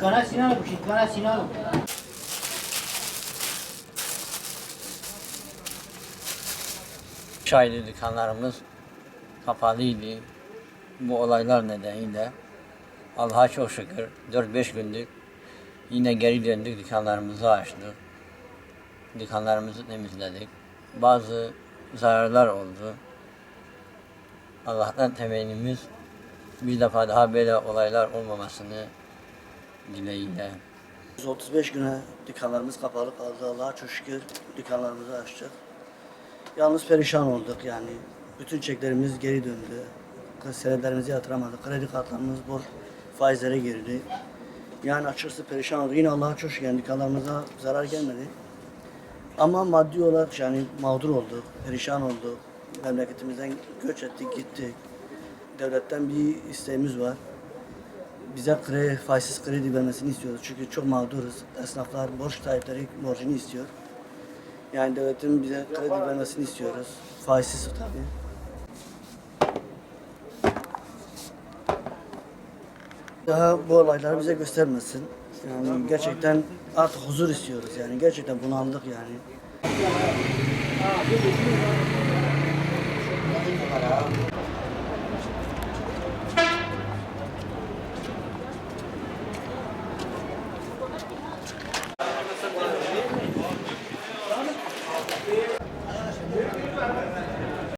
Kana Sinan bu şey, Kana Sinan. Şahidi dükkanlarımız kapalıydı. Bu olaylar nedeniyle Allah'a çok şükür 4-5 gündür yine geri döndük dükkanlarımızı açtık. Dükkanlarımızı temizledik. Bazı zararlar oldu. Allah'tan temennimiz bir defa daha böyle olaylar olmamasını dileğiyle. 35 güne dükkanlarımız kapalı kaldı. Allah'a çok şükür dükkanlarımızı açtık. Yalnız perişan olduk yani. Bütün çeklerimiz geri döndü. Senetlerimizi yatıramadık. Kredi kartlarımız borç faizlere girdi. Yani açıkçası perişan olduk. Yine Allah'a çok şükür yani dükkanlarımıza zarar gelmedi. Ama maddi olarak yani mağdur olduk, perişan olduk. Memleketimizden göç ettik, gittik. Devletten bir isteğimiz var bize kredi, faizsiz kredi vermesini istiyoruz. Çünkü çok mağduruz. Esnaflar, borç sahipleri borcunu istiyor. Yani devletin bize kredi vermesini istiyoruz. Faizsiz tabii. Daha bu olayları bize göstermesin. Yani gerçekten artık huzur istiyoruz yani. Gerçekten bunaldık yani.